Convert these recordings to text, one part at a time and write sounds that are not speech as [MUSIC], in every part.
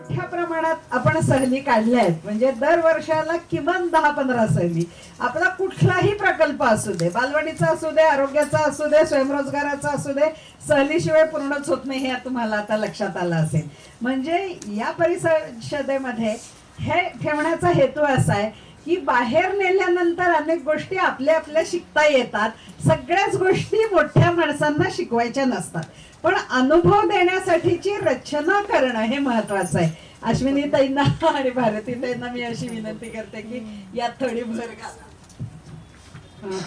मोठ्या प्रमाणात आपण सहली काढल्या आहेत. म्हणजे दर वर्षाला किमान दहा पंधरा सहली. आपला कुठलाही प्रकल्प असू दे बालवाडीचा असू दे आरोग्याचा असू दे स्वयंरोजगाराचा असू दे सहलीशिवाय पूर्णच होत नाही हे तुम्हाला आता लक्षात आलं असेल. म्हणजे या परिषदेमध्ये हे ठेवण्याचा हेतू असा आहे की बाहेर नेल्यानंतर अनेक गोष्टी आपल्या आपल्या शिकता येतात. सगळ्याच गोष्टी मोठ्या माणसांना शिकवायच्या नसतात. पण अनुभव देण्यासाठीची रचना करणं हे महत्वाचं आहे. अश्विनी ताईंना आणि भारती ताईंना मी अशी विनंती करते की यात थोडी भर घाला.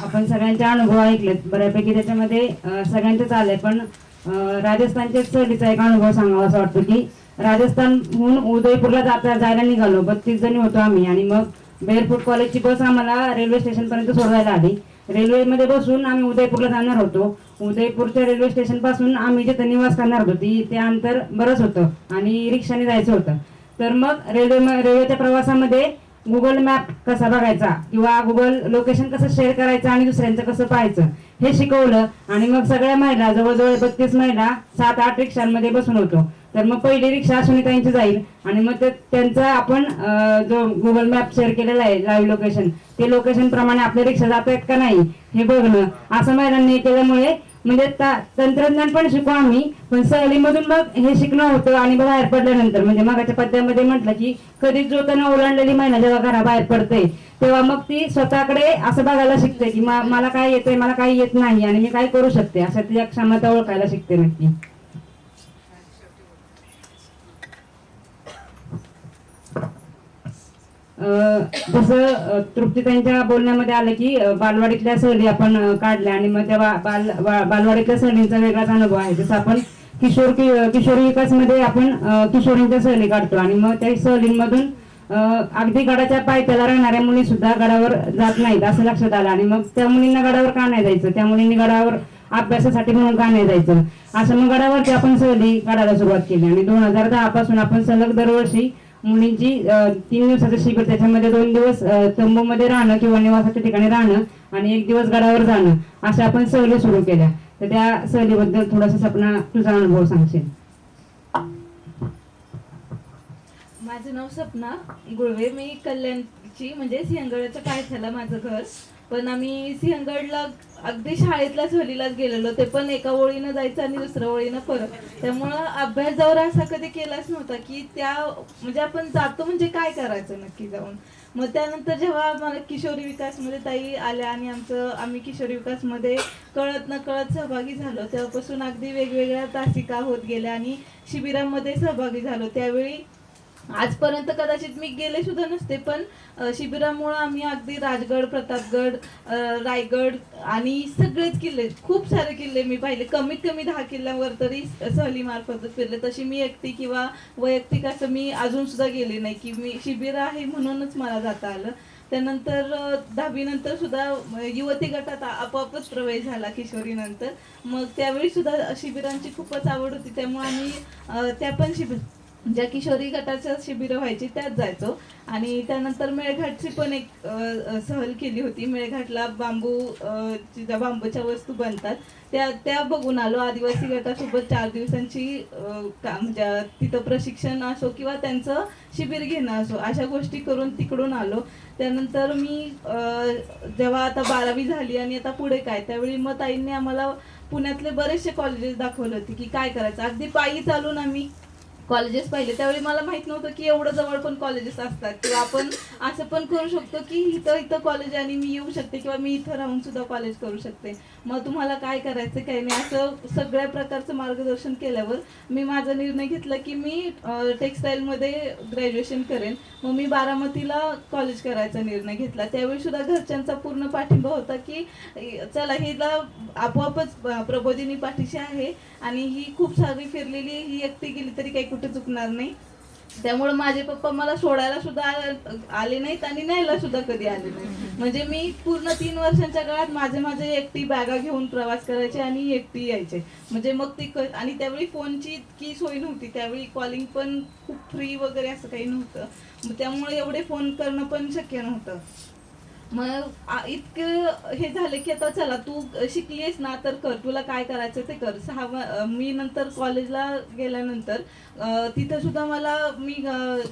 आपण सगळ्यांचे अनुभव ऐकलेत. बऱ्यापैकी त्याच्यामध्ये सगळ्यांचेच आले पण राजस्थानच्या सहलीचा एक अनुभव सांगावा असं वाटतो की राजस्थानहून उदयपूरला जाता जायला निघालो. बत्तीस जणी होतो आम्ही आणि मग बेअरफूट कॉलेजची बस आम्हाला रेल्वे स्टेशन पर्यंत सोडवायला आली. रेल्वेमध्ये बसून आम्ही उदयपूरला जाणार होतो. उदयपूरच्या रेल्वे स्टेशनपासून आम्ही जिथं निवास करणार होतो ती ते अंतर बरंच होतं आणि रिक्षाने जायचं होतं. तर मग रेल्वे रेल्वेच्या प्रवासामध्ये गुगल मॅप कसा बघायचा किंवा गुगल लोकेशन कसं शेअर करायचं आणि दुसऱ्यांचं कसं पाहायचं हे शिकवलं आणि मग सगळ्या महिला जवळजवळ बत्तीस महिला सात आठ रिक्षांमध्ये बसून होतो. तर मग पहिली रिक्षा सुनीताईंची जाईल. आणि मग त्यांचा आपण जो गुगल मॅप शेअर केलेला आहे लाईव्ह लोकेशन ते लोकेशन प्रमाणे आपल्या रिक्षा जात आहेत का नाही हे बघणं. असं महिलांनी केल्यामुळे म्हणजे तंत्रज्ञान पण शिकू आम्ही पण सहलीमधून मग हे शिकणं होतं आणि मग बाहेर पडल्यानंतर. म्हणजे मगाच्या पद्यामध्ये म्हटलं की कधी जोताना ओलांडलेली महिला जेव्हा घराबाहेर पडते तेव्हा मग ती स्वतःकडे असं बघायला शिकते की मला काय येतंय मला काही येत नाही आणि मी काय करू शकते? अशा तिच्या क्षमता ओळखायला शिकते नक्की. जसं तृप्तीताईंच्या बोलण्यामध्ये आलं की बालवाडीतल्या सहली आपण काढल्या आणि मग तेव्हा बाल बालवाडीतल्या सहलींचा वेगळाच अनुभव आहे. जसं आपण किशोर कि- किशोरी विकासमध्ये आपण किशोरींच्या सहली काढतो आणि मग त्या सहलींमधून अगदी गडाच्या पायथ्याला राहणाऱ्या मुली सुद्धा गडावर जात नाहीत असं लक्षात आलं. आणि मग त्या मुलींना गडावर का नाही जायचं? त्या मुलींनी गडावर अभ्यासासाठी म्हणून का नाही जायचं? असं मग गडावरती आपण सहली काढायला सुरुवात केली. आणि दोन हजार दहा पासून आपण सलग दरवर्षी मुलींची तीन दिवसाचं शिबिर त्याच्यामध्ये दोन दिवस अं, तंबूमध्ये राहणं किंवा निवासाच्या ठिकाणी राहणं आणि एक दिवस गडावर जाणं अशा आपण सहली सुरू केल्या. तर त्या सहलीबद्दल थोडासा सपना तुझा अनुभव सांगशील. माझं नाव सपना गुळवे. मी कल्याणची म्हणजे काय पायथ्याला माझं घर. पण आम्ही सिंहगडला अगदी शाळेतल्या सहलीलाच गेलेलो. ते पण एका ओळीनं जायचं आणि दुसऱ्या ओळीनं परत. त्यामुळं अभ्यास जवळ असा कधी केलाच नव्हता की त्या म्हणजे आपण जातो म्हणजे काय करायचं नक्की जाऊन? मग त्यानंतर जेव्हा मला किशोरी विकासमध्ये ताई आल्या आणि आमचं आम्ही किशोरी विकासमध्ये कळत न कळत सहभागी झालो. तेव्हापासून अगदी वेगवेगळ्या तासिका होत गेल्या आणि शिबिरामध्ये सहभागी झालो. त्यावेळी आजपर्यंत कदाचित मी गेले सुद्धा नसते पण शिबिरामुळं आम्ही अगदी राजगड प्रतापगड रायगड आणि सगळेच किल्ले खूप सारे किल्ले मी पाहिले. कमीत कमी दहा किल्ल्यावर तरी सहलीमार्फतच फिरले. तशी मी एकटी किंवा वैयक्तिक असं मी अजून सुद्धा गेले नाही की मी शिबिर आहे म्हणूनच मला जाता आलं. त्यानंतर दहावी नंतर सुद्धा युवती गटात आपोआपच प्रवेश झाला किशोरी नंतर मग त्यावेळी सुद्धा शिबिरांची खूपच आवड होती. त्यामुळे आम्ही त्या पण शिबिर ज्या किशोरी गटाच्या शिबिरं व्हायची त्यात जायचो. आणि त्यानंतर मेळघाटची पण एक सहल केली होती. मेळघाटला बांबू ज्या बांबूच्या वस्तू बनतात त्या त्या बघून आलो. आदिवासी गटासोबत चार दिवसांची का- म्हणजे तिथं प्रशिक्षण असो किंवा त्यांचं शिबिर घेणं असो अशा गोष्टी करून तिकडून आलो. त्यानंतर मी अ, जेव्हा आता बारावी झाली आणि आता पुढे काय त्यावेळी मग ताईंनी आम्हाला पुण्यातले बरेचसे कॉलेजेस दाखवले होते की काय करायचं. अगदी पायी चालून आम्ही कॉलेजेस पाहिले त्यावेळी मला माहीत नव्हतं की एवढं जवळ पण कॉलेजेस असतात. किंवा आपण असं पण करू शकतो की इथं इथं कॉलेज आणि मी येऊ शकते किंवा मी इथं राहून सुद्धा कॉलेज करू शकते. मग तुम्हाला काय करायचं काय नाही असं सगळ्या प्रकारचं मार्गदर्शन केल्यावर मी माझा निर्णय घेतला की मी टेक्स्टाईलमध्ये ग्रॅज्युएशन करेन. मग मी बारामतीला कॉलेज करायचा निर्णय घेतला. त्यावेळी सुद्धा घरच्यांचा पूर्ण पाठिंबा होता की चला हिला आपोआपच प्रबोधिनी पाठीशी आहे आणि ही खूप सारी फिरलेली ही एकटी गेली तरी काही कुठे चुकणार नाही. त्यामुळे माझे पप्पा मला सोडायला सुद्धा आले नाहीत आणि न्यायला सुद्धा कधी आले नाही म्हणजे मी पूर्ण तीन वर्षांच्या काळात माझे माझे एकटी बॅगा घेऊन प्रवास करायचे आणि एकटी यायचे. म्हणजे मग ती क- आणि त्यावेळी फोनची इतकी सोय नव्हती. त्यावेळी कॉलिंग पण खूप फ्री वगैरे असं काही नव्हतं. त्यामुळे एवढे फोन करणं पण शक्य नव्हतं. मग इतकं हे झालं की आता चला तू शिकलीस ना तर कर. तुला काय करायचं ते कर. सहा मी नंतर कॉलेजला गेल्यानंतर तिथं सुद्धा मला मी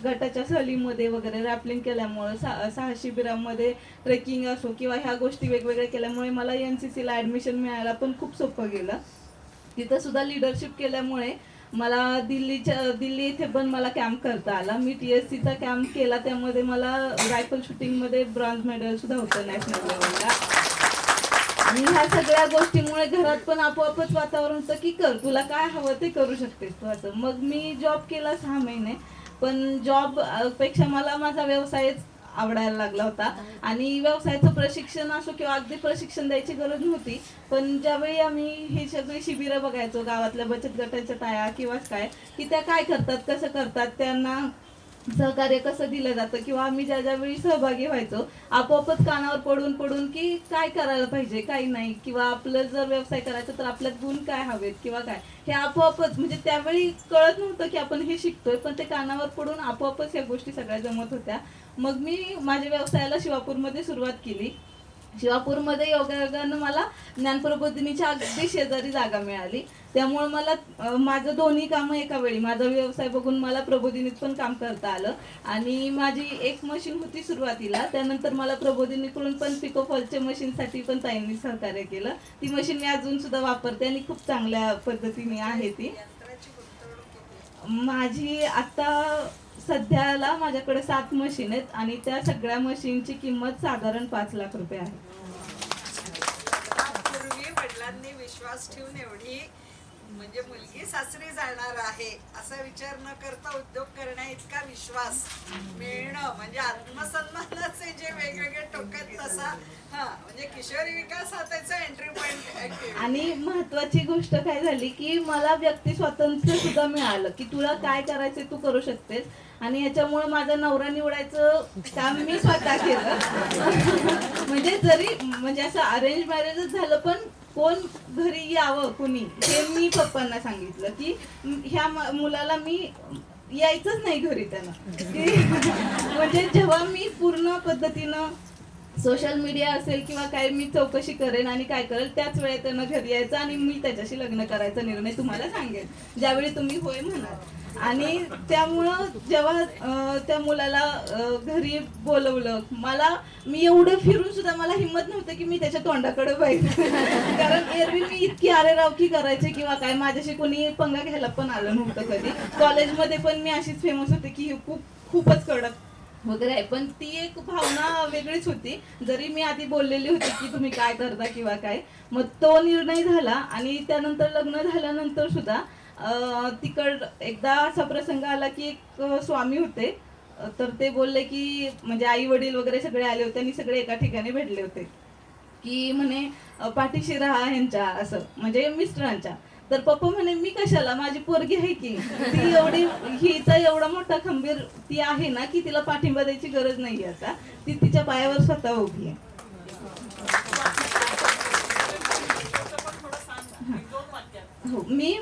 गटाच्या सहलीमध्ये वगैरे रॅपलिंग केल्यामुळे सा सहा शिबिरामध्ये ट्रेकिंग असो किंवा ह्या गोष्टी वेगवेगळ्या केल्यामुळे मला एन सी सीला ॲडमिशन मिळायला पण खूप सोपं गेलं. तिथं सुद्धा लिडरशिप केल्यामुळे मला दिल्लीच्या दिल्ली इथे पण मला कॅम्प करता आला. मी टी एस सीचा कॅम्प केला त्यामध्ये मला रायफल शूटिंगमध्ये ब्रॉन्झ मेडल सुद्धा होतं नॅशनल लेवलला आणि ह्या सगळ्या गोष्टीमुळे घरात पण आपोआपच वातावरण होतं की कर तुला काय हवं ते करू शकतेस तू असं. मग मी जॉब केला सहा महिने पण जॉबपेक्षा मला माझा व्यवसायच आवडायला लागला होता. आणि व्यवसायाचं प्रशिक्षण असो किंवा अगदी प्रशिक्षण द्यायची गरज नव्हती. पण ज्यावेळी आम्ही ही सगळी शिबिरं बघायचो गावातल्या बचत गटाच्या टाया किंवा काय की त्या काय करतात कसं करतात त्यांना सहकार्य कसं दिलं जातं किंवा आम्ही ज्या ज्यावेळी सहभागी व्हायचो आपोआपच कानावर पडून पडून की काय करायला पाहिजे काय नाही किंवा आपलं जर व्यवसाय करायचा तर आपल्यात गुण काय हवेत किंवा काय हे आपोआपच म्हणजे त्यावेळी कळत नव्हतं की आपण हे शिकतोय पण ते कानावर पडून आपोआपच ह्या गोष्टी सगळ्या जमत होत्या. मग मी माझ्या व्यवसायाला शिवापूरमध्ये सुरुवात केली. शिवापूरमध्ये योगायोगानं मला ज्ञानप्रबोधिनीच्या अगदी शेजारी जागा मिळाली. त्यामुळे मला माझं दोन्ही कामं एका वेळी. माझा व्यवसाय बघून मला प्रबोधिनीत पण काम करता आलं. आणि माझी एक मशीन होती सुरुवातीला. त्यानंतर मला प्रबोधिनीकडून पण पिको फॉलच्या मशीनसाठी पण ताईंनी सहकार्य केलं. ती मशीन मी अजून सुद्धा वापरते आणि खूप चांगल्या पद्धतीने आहे ती. माझी आता सध्याला माझ्याकडे सात मशीन आहेत आणि त्या सगळ्या मशीनची किंमत साधारण पाच लाख रुपये आहे. पूर्वी वडिलांनी विश्वास ठेवून एवढी म्हणजे मुलगी सासरी जाणार आहे असा विचार न करता उद्योग करण्या इतका विश्वास मिळणं म्हणजे आत्मसन्मानाचे जे वेगवेगळे टोक आहेत तसा हा म्हणजे किशोरी विकास हा त्याचा एंट्री पॉइंट आणि महत्वाची गोष्ट काय झाली की मला व्यक्ती स्वातंत्र्य सुद्धा मिळालं की तुला काय करायचं तू करू शकतेस. आणि याच्यामुळे माझा नवरा निवडायचं काम मी स्वतः केलं. म्हणजे जरी म्हणजे असं अरेंज मॅरेजच झालं पण कोण घरी यावं कुणी? हे मी पप्पांना सांगितलं की ह्या मुलाला मी यायचंच नाही घरी त्यांना. [LAUGHS] म्हणजे जेव्हा मी पूर्ण पद्धतीनं सोशल मीडिया असेल किंवा काय मी चौकशी करेन आणि काय करेल त्याच वेळेत त्यानं घरी यायचं आणि मी त्याच्याशी लग्न करायचा निर्णय तुम्हाला सांगेन. ज्यावेळी तुम्ही होय म्हणाल. आणि त्यामुळं जेव्हा त्या मुलाला घरी बोलवलं मला मी एवढं फिरून सुद्धा मला हिंमत नव्हतं की मी त्याच्या तोंडाकडे पाहिजे [LAUGHS] कारण एरवी मी इतकी आरेरावकी करायचे किंवा काय माझ्याशी कोणी पंगा घ्यायला पण आलं नव्हतं कधी. कॉलेजमध्ये पण मी अशीच फेमस होते की खूप खूपच कडक वगैरे आहे. पण ती एक भावना वेगळीच होती. जरी मी आधी बोललेली होती की तुम्ही काय करता किंवा काय मग तो निर्णय झाला आणि त्यानंतर लग्न झाल्यानंतर सुद्धा तिकड एकदा असा प्रसंग आला की एक स्वामी होते. तर ते बोलले की म्हणजे आई वडील वगैरे सगळे आले होते आणि सगळे एका ठिकाणी भेटले होते. की म्हणे पाठीशी राहा ह्यांच्या असं. म्हणजे मिस्टरांच्या. तर पप्पा म्हणे मी कशाला? माझी पोरगी आहे की ती एवढी हिचा एवढा मोठा खंबीर ती आहे ना की तिला पाठिंबा द्यायची गरज नाही आता. ती तिच्या पायावर स्वतः उभी आहे. हो मी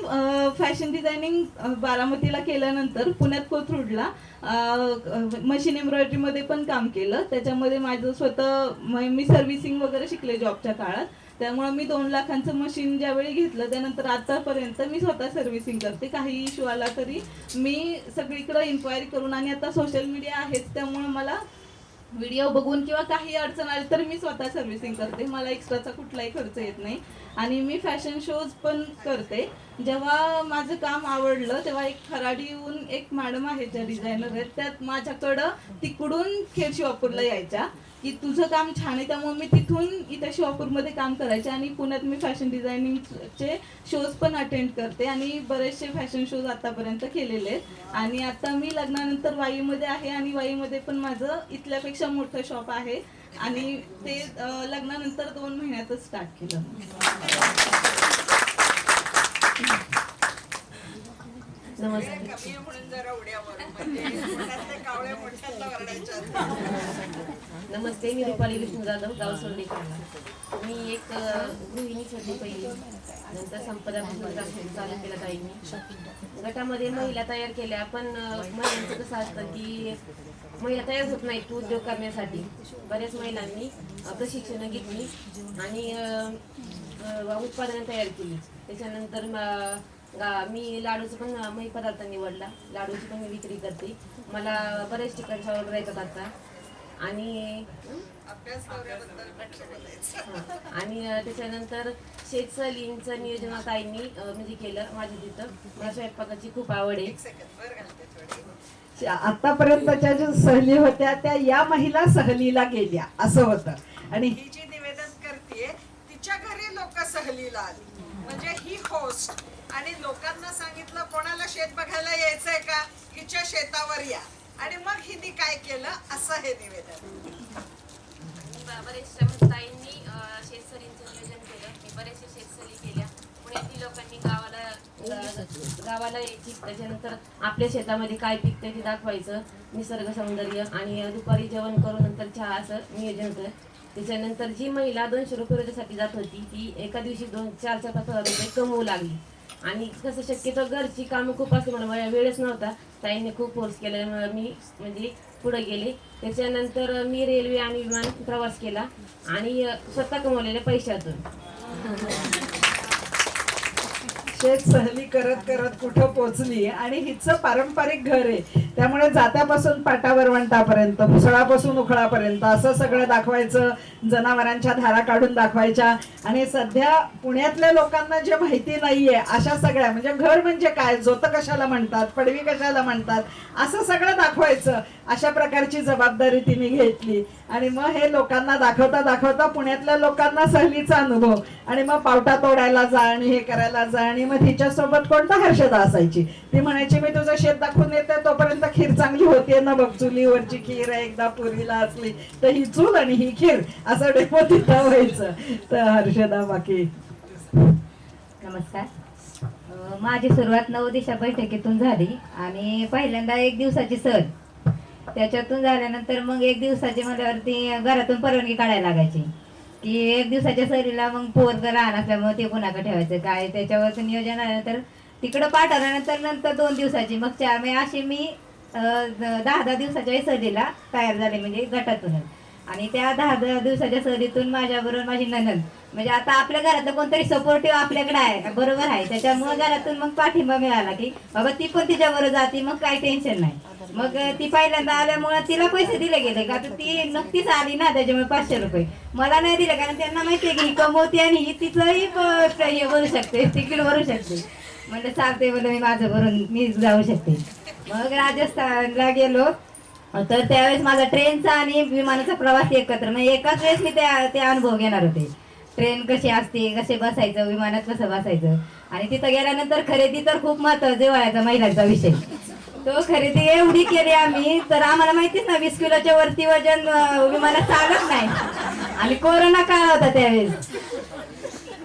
फॅशन डिझायनिंग बारामतीला केल्यानंतर पुण्यात कोथरूडला मशीन एम्ब्रॉयडरीमध्ये पण काम केलं. त्याच्यामध्ये माझं स्वतः मी सर्व्हिसिंग वगैरे शिकले जॉबच्या काळात. त्यामुळे मी दोन लाखांचं मशीन ज्यावेळी घेतलं त्यानंतर आतापर्यंत मी स्वतः सर्व्हिसिंग करते. काही इश्यू आला तरी मी सगळीकडे इन्क्वायरी करून आणि आता सोशल मीडिया आहेच त्यामुळे मला व्हिडिओ बघून किंवा काही अडचण आली तर मी स्वतः सर्व्हिसिंग करते. मला एक्स्ट्राचा कुठलाही खर्च येत नाही. आणि मी फॅशन शोज पण करते. जेव्हा माझं काम आवडलं तेव्हा एक खराडीहून एक मॅडम आहेत ज्या डिझायनर आहेत त्यात माझ्याकडं तिकडून खेड शिवापूरला यायच्या. की तुझं काम छान आहे त्यामुळे मी तिथून इथं शिवापूरमध्ये काम करायचे आणि पुण्यात मी फॅशन डिझायनिंगचे शोज पण अटेंड करते आणि बरेचसे फॅशन शोज आतापर्यंत केलेले आहेत. आणि आता मी लग्नानंतर वाईमध्ये आहे आणि वाईमध्ये पण माझं इथल्यापेक्षा मोठं शॉप आहे. आणि ते लग्नानंतर दोन महिन्यातच स्टार्ट केलं नमस्ते कमी आहे म्हणून जरा उड्या मारून म्हणजे पोटातले कावळे मोठ्यांना नमस्ते नमस्ते मी रुपाली विष्णू जाधव गाव सोडली मी एक गृहिणी गृहिणीच होती पहिली. नंतर संपदा चालू केलं ताईंनी. गटामध्ये महिला तयार केल्या पण महिलांचं कसं असतं की महिला तयार होत नाहीत उद्योग करण्यासाठी. बऱ्याच महिलांनी प्रशिक्षणं घेतली आणि उत्पादनं तयार केली. त्याच्यानंतर गा- मी लाडूचं पण मी पदार्थ निवडला. लाडूची पण मी विक्री करते. मला बऱ्याच ठिकाणच्या ऑर्डर येतात आता. आणि. आणि त्याच्यानंतर शेत सहलींचं नियोजन अ, म्हणजे केलं माझ्या तिथं. मला स्वयंपाकाची खूप आवड आहे. एक सेकंद वर घालते थोडी आतापर्यंतच्या ज्या सहली होत्या त्या या महिला सहलीला गेल्या. असं होतं. आणि ही जी निवेदन करते तिच्या घरी लोक सहलीला आली. म्हणजे ही होस्ट आणि लोकांना सांगितलं कोणाला शेत बघायला यायचंय का? हिच्या शेतावर या. आणि मग हिने काय केलं? असं हे निवेदन. ब- बरेचशा ताईंनी शेतसरींचं नियोजन केलं. मी बरेचशा शेतसरी केल्या. पुण्यातील लोकांनी गावाला गावाला यायची. त्याच्यानंतर आपल्या शेतामध्ये काय पिकते ते दाखवायचं. निसर्ग सौंदर्य आणि दुपारी जेवण करून नंतर चहा असं नियोजन कर त्याच्यानंतर जी महिला दोनशे रुपये रोजासाठी जात होती ती एका दिवशी दोन चार चार पाच हजार रुपये कमवू लागली. आणि कसं शक्यतो घरची कामं खूप असते मला वेळच नव्हता. ताईंनी खूप फोर्स केल्यामुळे मी म्हणजे पुढे गेले. त्याच्यानंतर मी रेल्वे आणि विमान प्रवास केला आणि स्वतः कमवलेल्या पैशातून. [LAUGHS] शेत सहली करत करत कुठं पोचली आणि हिचं पारंपरिक घर आहे. त्यामुळे जात्यापासून पाटावरवंटापर्यंत मुसळापासून उखळापर्यंत असं सगळं दाखवायचं जनावरांच्या धारा काढून दाखवायच्या आणि सध्या पुण्यातल्या लोकांना जे माहिती नाहीये अशा सगळ्या म्हणजे घर म्हणजे काय जोत कशाला म्हणतात पडवी कशाला म्हणतात असं सगळं दाखवायचं. अशा प्रकारची जबाबदारी तिने घेतली. आणि मग हे लोकांना दाखवता दाखवता पुण्यातल्या लोकांना सहलीचा अनुभव. आणि मग पावटा तोडायला जा आणि हे करायला जा आणि मग तिच्यासोबत कोणता हर्षदा असायची? ती म्हणायची मी तुझं शेत दाखवून येते तोपर्यंत खीर चांगली होते ना बघ चुलीवरची खीर एकदा पुरीला असली तर ही चूल आणि ही खीर असं डेपो तिथं व्हायचं. तर हर्षदा बाकी. नमस्कार. माझी सुरुवात नऊ दिशा बैठकीतून झाली आणि पहिल्यांदा एक दिवसाची सर त्याच्यातून झाल्यानंतर मग एक दिवसाची म्हटल्यावरती घरातून परवानगी काढायला लागायची. की एक दिवसाच्या सहलीला मग पोरग लहान असल्यामुळे ते कुणाकडे ठेवायचं काय त्याच्यावरचं नियोजन आलं तर तिकडं पाठवल्यानंतर नंतर दोन दिवसाची मग चार मग अशी मी दहा दहा दिवसाच्या सहलीला तयार झाले म्हणजे गटातूनच. आणि त्या दहा दहा दिवसाच्या सहलीतून माझ्याबरोबर माझी ननंद. म्हणजे आता आपल्या घरातलं कोणतरी सपोर्टिव्ह आपल्याकडे आहे बरोबर आहे. त्याच्यामुळे घरातून मग पाठिंबा मिळाला की बाबा ती पण तिच्याबरोबर जाते मग काही टेन्शन नाही. मग ती पहिल्यांदा आल्यामुळे तिला पैसे दिले गेले का तर ती नक्कीच आली ना त्याच्यामुळे पाचशे रुपये. मला नाही दिले कारण त्यांना माहिती आहे की ही कमवते आणि ही तिचंही हे भरू शकते तिकीट भरू शकते. म्हणजे चालते म्हणलं मी माझं भरून मी जाऊ शकते. मग राजस्थानला गेलो. तर त्यावेळेस माझा ट्रेनचा आणि विमानाचा प्रवास एकत्र. म्हणजे एकाच वेळेस मी त्या ते अनुभव घेणार होते. ट्रेन कशी असते कसे बसायचं विमानात कसं बसायचं. आणि तिथं गेल्यानंतर खरेदी तर खूप महत्त्वाचे वयाचा महिलांचा विषय. तो खरेदी एवढी केली आम्ही तर आम्हाला माहितीच ना वीस किलोच्या वरती वजन विमानात चालत नाही. आणि कोरोना काळ होता त्यावेळेस.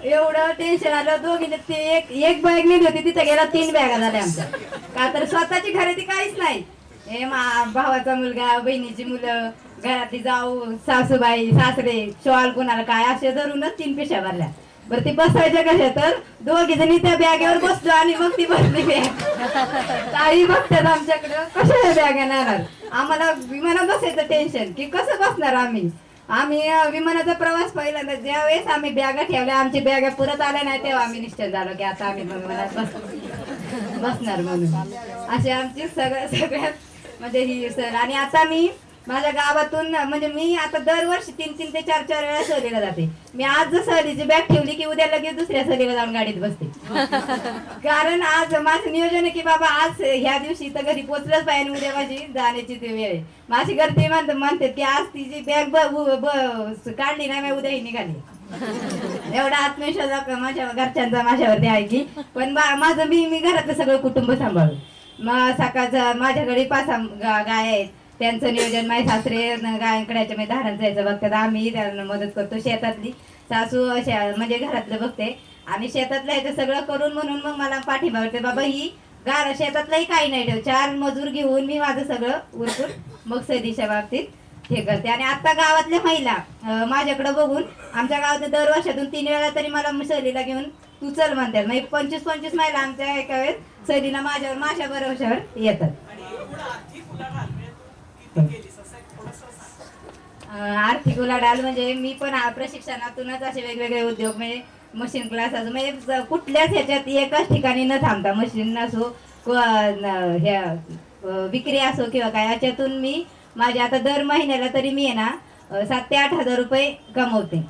एवढं टेन्शन आलं दोघी ते एक एक बॅग नेली होती तिथं गेला तीन बॅगा झाल्या आमच्या. का तर स्वतःची खरेदी काहीच नाही. हे मा भावाचा मुलगा बहिणीची मुलं घरातली जाऊ सासूबाई सासरे शॉल कोणाला काय असे धरूनच तीन पिशा भरल्या. बरं ती बसायच्या कशा तर दोघी जणी त्या बॅगेवर बसलो आणि मग ती भरली बॅग. काही बघतात आमच्याकडं. कशा बॅग येणार आम्हाला विमानात बसायचं टेन्शन की कसं बसणार आम्ही? आम्ही विमानाचा प्रवास पहिल्यांदा ज्या वेळेस आम्ही बॅगा ठेवल्या आमची बॅगा पुरत आल्या नाही तेव्हा आम्ही निश्चित झालो की आता आम्ही विमानात बस बसणार म्हणून. अशी आमची सगळ्या सगळ्यात म्हणजे ही सर. आणि आता मी माझ्या गावातून म्हणजे मी आता दरवर्षी तीन तीन ते चार चार वेळा सहलीला जाते. मी आज जर सहलीची बॅग ठेवली की उद्या लगेच दुसऱ्या सहलीला जाऊन गाडीत बसते. कारण आज माझं नियोजन आहे की बाबा आज ह्या दिवशी तर घरी पोचलंच पाहिजे उद्या माझी जाण्याची ती वेळ आहे. माझी गर्दी म्हणत म्हणते की आज तिची बॅग ब काढली नाही मी उद्याही निघाली. एवढा आत्मविश्वास माझ्या घरच्यांचा माझ्यावरती आहे की. पण माझं मी मी घरातलं सगळं कुटुंब सांभाळू मग सकाळचं माझ्याकडे पाच गाय आहेत. त्यांचं नियोजन माझे सासरे न- गायांकड्याच्या मी धारण जायचं बघतात. आम्ही त्यांना मदत करतो शेतातली. सासू अशा म्हणजे घरातलं बघते. आणि शेतातलं याचं सगळं करून म्हणून मग मला पाठिंबा वाटते बाबा ही गार शेतातलंही काही नाही ठेव चार मजूर घेऊन मी माझं सगळं उरकून मग सदीच्या बाबतीत हे करते. आणि आता गावातल्या महिला माझ्याकडं माझ्याकडे बघून आमच्या गावात दर वर्षातून तीन वेळा तरी मला सहलीला घेऊन तू चल म्हणतात म्हणजे पंचवीस पंचवीस महिला आमच्या एका वेळेस सहलीला माझ्यावर माझ्या भरोशावर येतात. आर्थिक उलाढाल म्हणजे मी पण प्रशिक्षणातूनच असे वेगवेगळे उद्योग म्हणजे मशीन क्लास असो म्हणजे कुठल्याच ह्याच्यात एकाच ठिकाणी न थांबता मशीन असो ह्या विक्री असो किंवा काय याच्यातून मी माझ्या आता दर महिन्याला तरी मी आहे ना सात ते आठ हजार रुपये कमवते.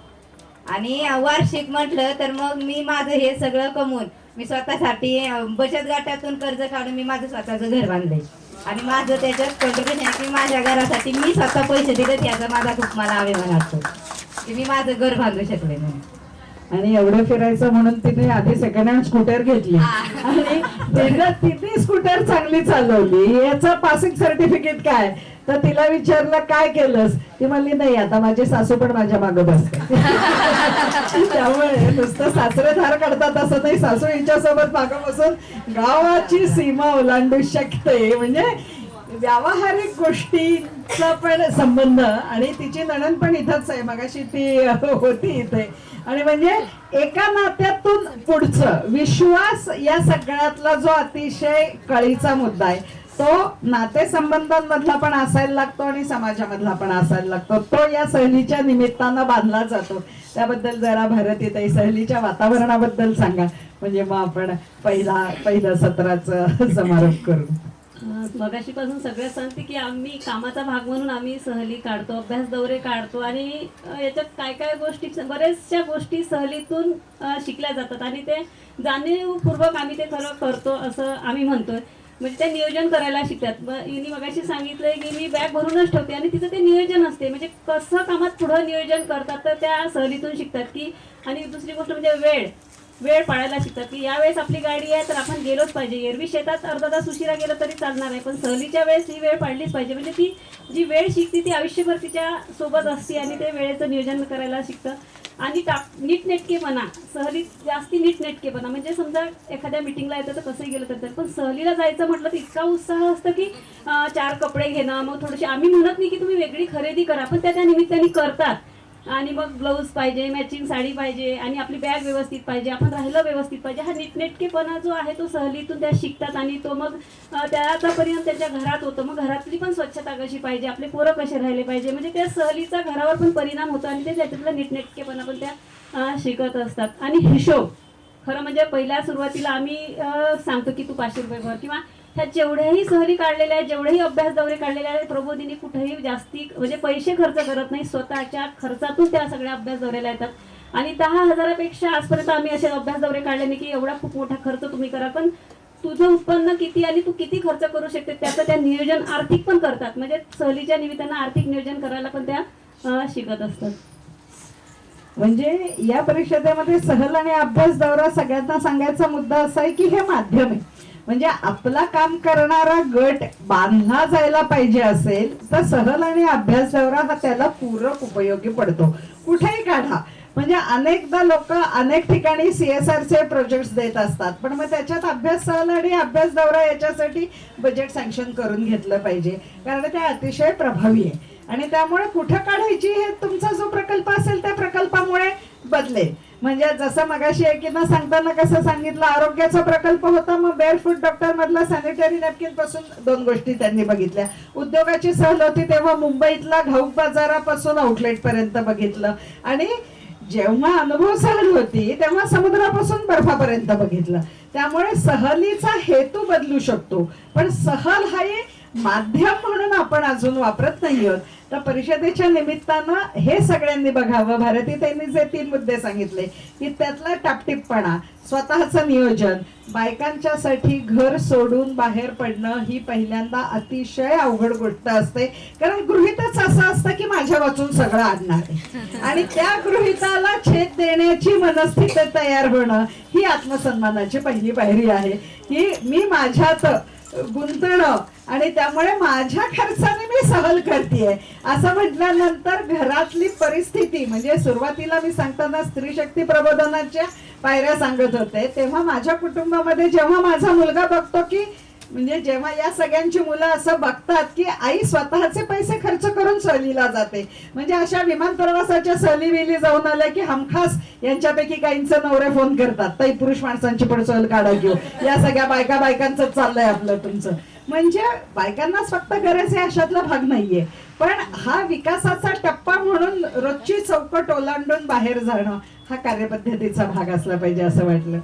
आणि वार्षिक म्हटलं तर मग मी माझं हे सगळं कमवून मी स्वतःसाठी बचत गटातून कर्ज काढून मी माझं स्वतःचं घर बांधलंय. आणि माझं त्याच्यात कॉन्ट्रीब्युशन आहे की माझ्या घरासाठी मी स्वतः पैसे दिलेत याचा माझा खूप मला अभिमान वाटतो की मी माझं घर बांधू शकले म्हणून आणि एवढं फिरायचं म्हणून तिने आधी सेकंड हँड स्कूटर घेतली. आणि तिने स्कूटर चांगली चालवली. याचं पासिंग सर्टिफिकेट काय? तर तिला विचारलं काय केलंस? ती म्हणली नाही आता माझे सासू पण माझ्या मागं बसते. [LAUGHS] त्यामुळे नुसतं सासरे धार काढतात असं नाही. सासू हिच्यासोबत मागं बसून गावाची सीमा ओलांडू शकते. म्हणजे व्यावहारिक गोष्टींचा पण संबंध आणि तिची नणन पण इथंच आहे. मगाशी ती होती इथे. आणि म्हणजे एका नात्यातून पुढचं विश्वास या सगळ्यातला जो अतिशय कळीचा मुद्दा आहे. तो नातेसंबंधांमधला पण असायला लागतो आणि समाजामधला पण असायला लागतो. तो या सहलीच्या निमित्तानं बांधला जातो. त्याबद्दल जरा भारतीताई सहलीच्या वातावरणाबद्दल सांगा. म्हणजे मग आपण पहिला पहिल्या सत्राचं समारोप करू. मगाशीपासून सगळ्यात सांगते की आम्ही कामाचा भाग म्हणून आम्ही सहली काढतो अभ्यास दौरे काढतो आणि याच्यात काय काय गोष्टी बऱ्याचशा गोष्टी सहलीतून शिकल्या जातात आणि ते जाणीवपूर्वक आम्ही ते खरं करतो असं आम्ही म्हणतोय. म्हणजे ते नियोजन करायला शिकतात. मग हिने मगाशी सांगितलंय की मी बॅग भरूनच ठेवते आणि तिचं ते नियोजन असते. म्हणजे कसं कामात पुढं नियोजन करतात तर त्या सहलीतून शिकतात की आणि दुसरी गोष्ट म्हणजे वेळ वेळ पाळायला शिकतात की यावेळेस आपली गाडी आहे तर आपण गेलोच पाहिजे. एरवी शेतात अर्धा तास उशिरा गेलं तरी चालणार आहे पण सहलीच्या वेळेस ही वेळ पाळलीच पाहिजे. म्हणजे ती जी वेळ शिकते ती आयुष्यभर तिच्या सोबत असते आणि ते वेळेचं नियोजन करायला शिकतं. आणि नीटनेटके नीटनेटकेपणा सहलीत जास्ती नीटनेटकेपणा म्हणजे समजा एखाद्या मिटिंगला येतं तर कसंही गेलं तर पण सहलीला जायचं म्हटलं तर इतका उत्साह असतं की चार कपडे घेणं मग थोडेसे आम्ही म्हणत नाही की तुम्ही वेगळी खरेदी करा पण त्या त्या निमित्ताने करतात. आणि मग ब्लाऊज पाहिजे मॅचिंग साडी पाहिजे आणि आपली बॅग व्यवस्थित पाहिजे आपण राहिलं व्यवस्थित पाहिजे. हा नीटनेटकेपणा जो आहे तो सहलीतून त्या शिकतात आणि तो मग त्याचा परिणाम त्यांच्या घरात होतो. मग घरातली पण स्वच्छता कशी पाहिजे आपले पोरं कसे राहिले पाहिजे? म्हणजे त्या सहलीचा घरावर पण परिणाम होतो आणि ते त्याच्यातला नीटनेटकेपणा पण त्या शिकत असतात. आणि हिशोब खरं म्हणजे पहिल्या सुरुवातीला आम्ही सांगतो की तू पाचशे रुपये भर किंवा ह्या जेवढ्याही सहली काढलेल्या आहेत जेवढेही अभ्यास दौरे काढलेले आहेत प्रबोधिनी कुठेही जास्ती म्हणजे पैसे खर्च करत नाही स्वतःच्या खर्चातून त्या सगळ्या अभ्यास दौऱ्याला येतात. आणि दहा हजारापेक्षा आजपर्यंत आम्ही असे अभ्यास दौरे काढले नाही की एवढा खूप मोठा खर्च तुम्ही करा पण तुझं उत्पन्न किती आणि तू किती खर्च करू शकते त्याचं त्या नियोजन आर्थिक पण करतात. म्हणजे सहलीच्या निमित्तानं आर्थिक नियोजन करायला पण त्या शिकत असतात. म्हणजे या परिषदेमध्ये सहल आणि अभ्यास दौरा सगळ्यांना सांगायचा मुद्दा असा आहे की हे माध्यम आहे. म्हणजे आपला काम करणारा गट बांधला जायला पाहिजे असेल तर सहल आणि अभ्यास दौरा हा त्याला पूरक उपयोगी पडतो. कुठेही काढा. म्हणजे अनेकदा लोक अनेक ठिकाणी सी एस आरचे प्रोजेक्ट देत असतात पण मग त्याच्यात अभ्यास सहल आणि अभ्यास दौरा याच्यासाठी बजेट सँक्शन करून घेतलं पाहिजे. कारण ते अतिशय प्रभावी आहे. आणि त्यामुळे कुठं काढायची हे तुमचा जो प्रकल्प असेल त्या प्रकल्पामुळे बदलेल. म्हणजे जसं मगाशी एकीनं सांगताना कसं सांगितलं आरोग्याचा प्रकल्प होता मग बेअरफूट डॉक्टर मधला सॅनिटरी नॅपकिनपासून दोन गोष्टी त्यांनी बघितल्या. उद्योगाची सहल होती तेव्हा मुंबईतला घाऊक बाजारापासून आउटलेट पर्यंत बघितलं. आणि जेव्हा अनुभव सहल होती तेव्हा समुद्रापासून बर्फापर्यंत बघितलं. त्यामुळे सहलीचा हेतू बदलू शकतो. पण सहल हा माध्यम म्हणून आपण अजून वापरत नाही आहोत तर परिषदेच्या निमित्तानं हे सगळ्यांनी बघावं. भारती त्यांनी जे तीन मुद्दे सांगितले की त्यातला टापटिपणा स्वतःचं नियोजन बायकांच्यासाठी घर सोडून बाहेर पडणं ही पहिल्यांदा अतिशय अवघड गोष्ट असते. कारण गृहितच असं असतं की माझ्या वाचून सगळं आणणार आहे. आणि त्या गृहिताला छेद देण्याची मनस्थिती तयार होणं ही आत्मसन्मानाची पहिली पायरी आहे. की मी माझ्यात गुंतणं. आणि त्यामुळे माझ्या खर्चाने मी सहल करते असं म्हटल्यानंतर घरातली परिस्थिती म्हणजे सुरुवातीला मी सांगताना स्त्री शक्ती प्रबोधनाच्या पायऱ्या सांगत होते तेव्हा माझ्या कुटुंबामध्ये जेव्हा माझा मुलगा बघतो की म्हणजे जेव्हा या सगळ्यांची मुलं असं बघतात की आई स्वतःचे पैसे खर्च करून सहलीला जाते. म्हणजे अशा विमान प्रवासाच्या सहली बिली जाऊन आल्या की हमखास यांच्यापैकी काहींचे नवरे फोन करतात. ताई पुरुष माणसांची पण सहल काढा घेऊ हो. या सगळ्या बायका बायकांचं चाललंय आपलं तुमचं. म्हणजे बायकांनाच फक्त गरज आहे अशातला भाग नाहीये. पण हा विकासाचा टप्पा म्हणून रोजची चौकट ओलांडून बाहेर जाणं हा कार्यपद्धतीचा भाग असला पाहिजे असं वाटलं.